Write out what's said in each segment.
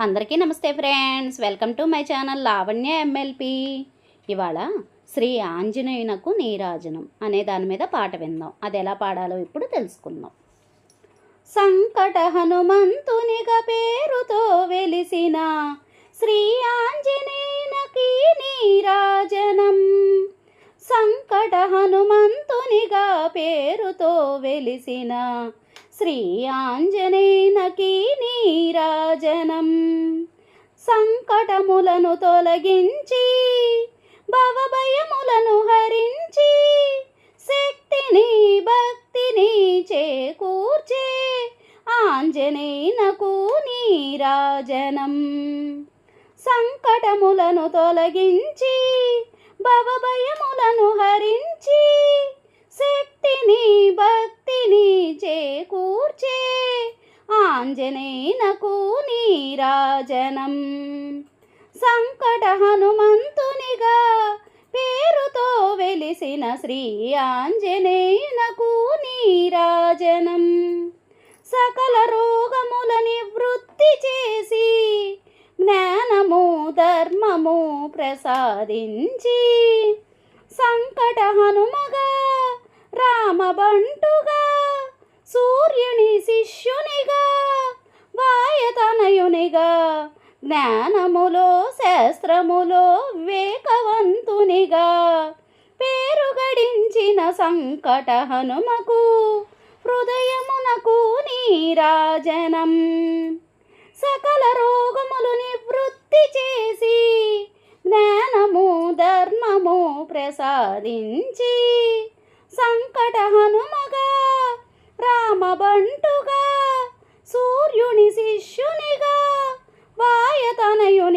అందరికీ నమస్తే friends. Welcome to my channel Lavanya MLP ఇవాళ శ్రీ ఆంజనేయునకు నీరాజనం అనే దాని మీద పాట విందాం. అది ఎలా పాడాలో ఇప్పుడు తెలుసుకుందాం. సంకట హనుమంతునిగా పేరుతో వెలిసిన శ్రీ ఆంజనేయునకి నీరాజనం. సంకట హనుమంతునిగా పేరుతో వెలిసిన శ్రీ ఆంజనేయునకి సంకటములను తొలగించి భవభయములను హరించి శక్తిని భక్తిని చేకూర్చే ఆంజనేయునకు నీరాజనం సంకటములను తొలగించి భవభయములను హరించి శక్తిని భక్తిని చేకూ ఆంజనేయనకు నీరాజనం సంకట హనుమంతునిగా పేరుతో వెలిసిన శ్రీ ఆంజనేయునకు నీరాజనం సకల రోగముల నివృత్తి చేసి జ్ఞానము ధర్మము ప్రసాదించి సంకట హనుమగా రామబంటుగా సూర్య జ్ఞానములో శాస్త్రములో వివేకవంతునిగా పేరు గడించిన సంకట హనుమకు హృదయమునకు నీరాజనం. సకల రోగములు నివృత్తి చేసి జ్ఞానము ధర్మము ప్రసాదించి సంకట హనుమగా రామబంట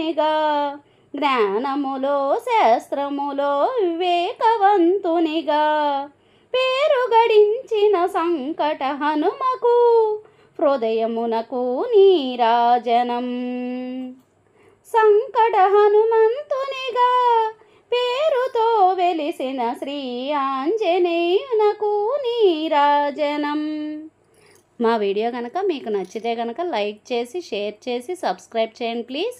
వాయతనయునిగా జ్ఞానములో శాస్త్రములో వివేకవంతునిగా. పేరు గడించిన సంకట హనుమకు హృదయమునకు నీరాజనం. సంకట హనుమంతునిగా పేరుతో వెలిసిన శ్రీ ఆంజనేయునకు నీరాజనం. మా వీడియో కనుక మీకు నచ్చితే కనుక లైక్ చేసి షేర్ చేసి సబ్స్క్రైబ్ చేయండి please.